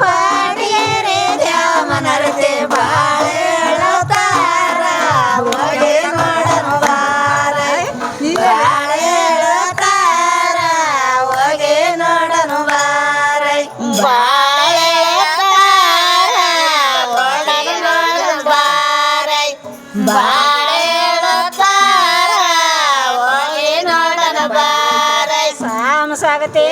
ಪಾಡಿಯರೇ ದ್ಯಾಮನರತೆ ಬಾಳೆ ಹೇಳತಾರ ಹೋಗಿ ನೋಡನುವಾರ ಬಾಳೆ ಹೇಳತಾರ ಹೋಗಿ ನೋಡನುವಾರ ಬಾಳೆ. ಹೋಗಿ ನೋಡನುವಾರ ಬಾಳೆ ಹೇಳತಾರ ಹೋಗಿ ನೋಡನುವಾರ ಸಾಮ ಸಾಗತೇ.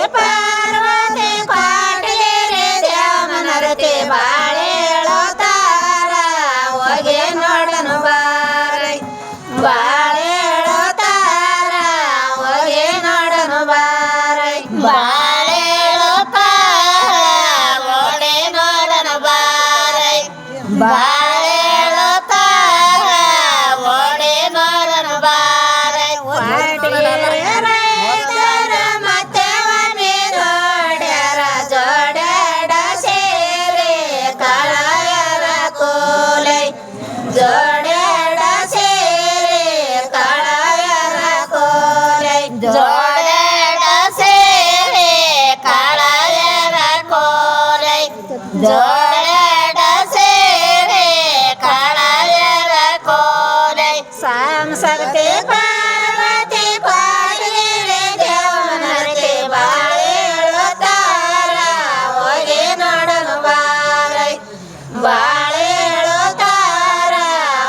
ಬಾಳೇಳು ತಾರ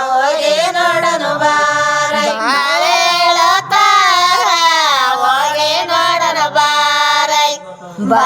ಹೋಗಿ ನೋಡನು ಬಾರ ಬಾಳೇಳು ತಾರ ಹೋಗಿ ನೋಡನು ಬಾರ ಬಾ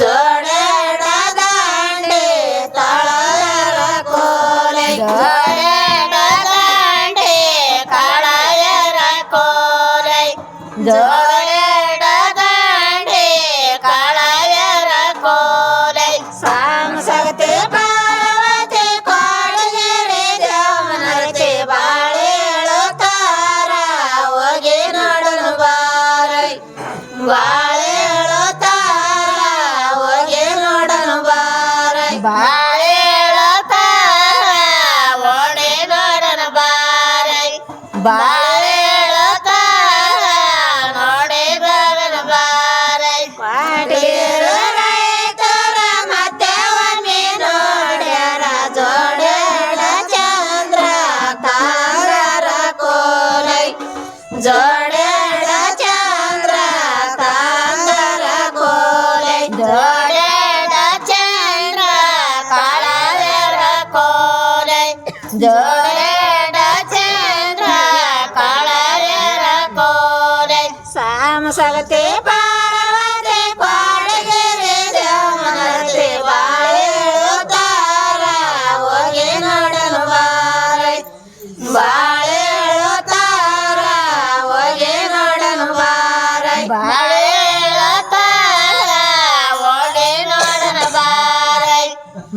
ಜೋಡ ದಾಂಡೆ ತಳ ಕೋಲೆ ಜೋಡೇಡ ಚಂದ್ರ ಕಾಂಗರ ಕೋಲೆ ಜೋಡೇಡ ಚಂದ್ರ ಕಾಳರ ಕೋಲೆ ಜೋ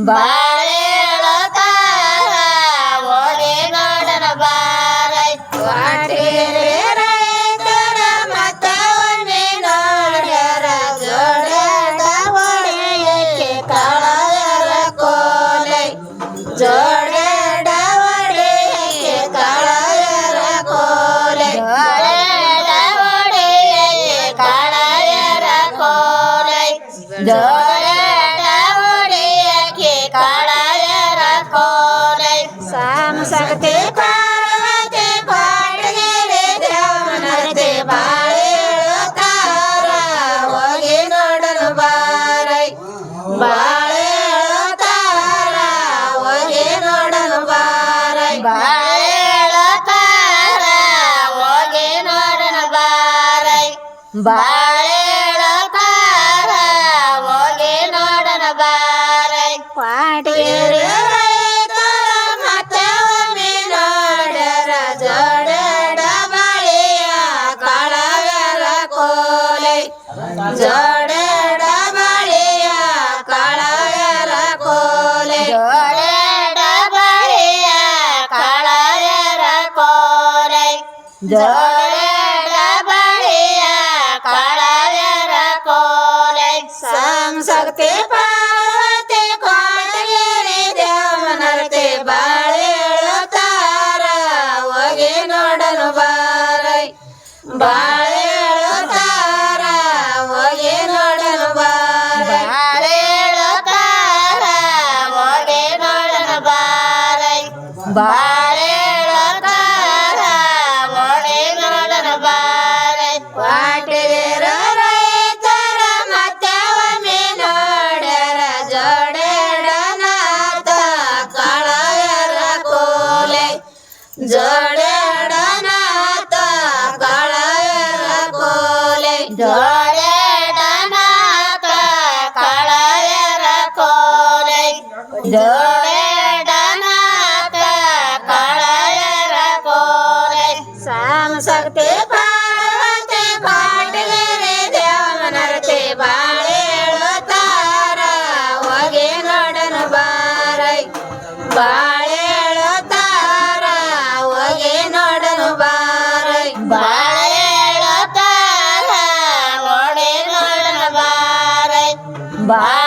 ಬಾಳೆ ಸಾಮಸಕತೆ ಪಾರ್ವತಿ ಪಾಡಗೇರೆ ದೇವನತೆ ಬಾಳೇಳುತ್ತಾರ. ಹೋಗಿ ನೋಡಲು ಬಾರೈ. ಬಾಳೇಳುತ್ತಾರ. ಹೋಗಿ ನೋಡಲು ಬಾರೈ. ಬಾಳೇಳುತ್ತಾರ. ಹೋಗಿ ನೋಡಲು ಬಾರೈ. ಬಾಳೆ ಕೋಲೆ ಜೋಡಡ ಬಳಿಯ ಕಳವರ ಕೋಲೆ ಜೋಡಡ ಬಳಿಯ ಕಳವರ ಕೋಲೆ ಜೋಡಡ ಬಳಿಯ ಕಳವರ ಕೋಲೆ ಸಂಸಕ್ತಿ ಪಾರ್ವತಿ ಸಂಸಕ್ತಿ ಪಾರ್ವತಿ ಪಾಟಗಿರಿ ಬಾಳೆ ಬಾಳೇಳುತ್ತಾರ ಹೊಗೆ ನೋಡನು ಬಾರೈ. ಬಾಳೇಳುತ್ತಾರ ಹೊಗೆ ನೋಡನು ಬಾರೈ. ಬಾಳೇಳುತ್ತಾರ ಹೊಡೆ ನೋಡನು ಬಾರೈ. ಬಾಳೇಳುತ್ತಾರ